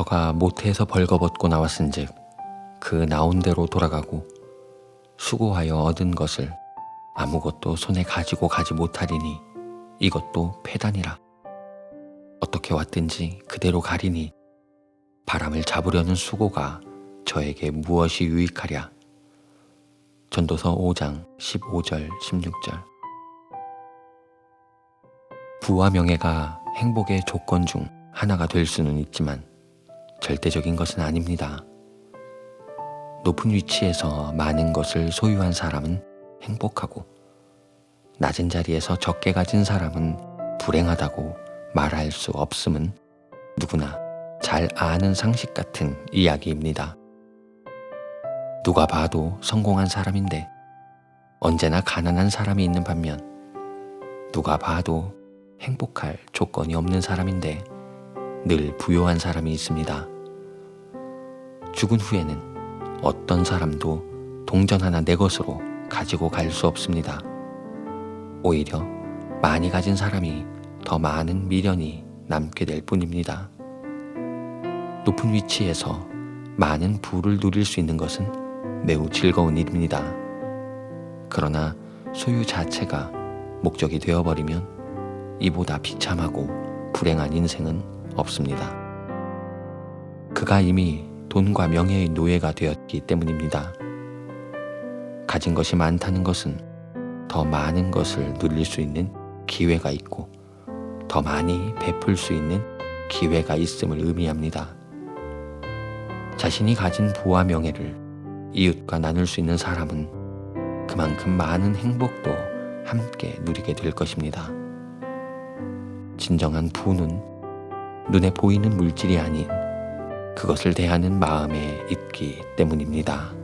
저가 모태에서 벌거벗고 나왔은즉 그 나온 대로 돌아가고 수고하여 얻은 것을 아무것도 손에 가지고 가지 못하리니 이것도 패단이라. 어떻게 왔든지 그대로 가리니 바람을 잡으려는 수고가 저에게 무엇이 유익하랴? 전도서 5장 15절 16절. 부와 명예가 행복의 조건 중 하나가 될 수는 있지만 절대적인 것은 아닙니다. 높은 위치에서 많은 것을 소유한 사람은 행복하고 낮은 자리에서 적게 가진 사람은 불행하다고 말할 수 없음은 누구나 잘 아는 상식 같은 이야기입니다. 누가 봐도 성공한 사람인데 언제나 가난한 사람이 있는 반면 누가 봐도 행복할 조건이 없는 사람인데 늘 부요한 사람이 있습니다. 죽은 후에는 어떤 사람도 동전 하나 내 것으로 가지고 갈 수 없습니다. 오히려 많이 가진 사람이 더 많은 미련이 남게 될 뿐입니다. 높은 위치에서 많은 부를 누릴 수 있는 것은 매우 즐거운 일입니다. 그러나 소유 자체가 목적이 되어버리면 이보다 비참하고 불행한 인생은 없습니다. 그가 이미 돈과 명예의 노예가 되었기 때문입니다. 가진 것이 많다는 것은 더 많은 것을 누릴 수 있는 기회가 있고 더 많이 베풀 수 있는 기회가 있음을 의미합니다. 자신이 가진 부와 명예를 이웃과 나눌 수 있는 사람은 그만큼 많은 행복도 함께 누리게 될 것입니다. 진정한 부는 눈에 보이는 물질이 아닌 그것을 대하는 마음에 있기 때문입니다.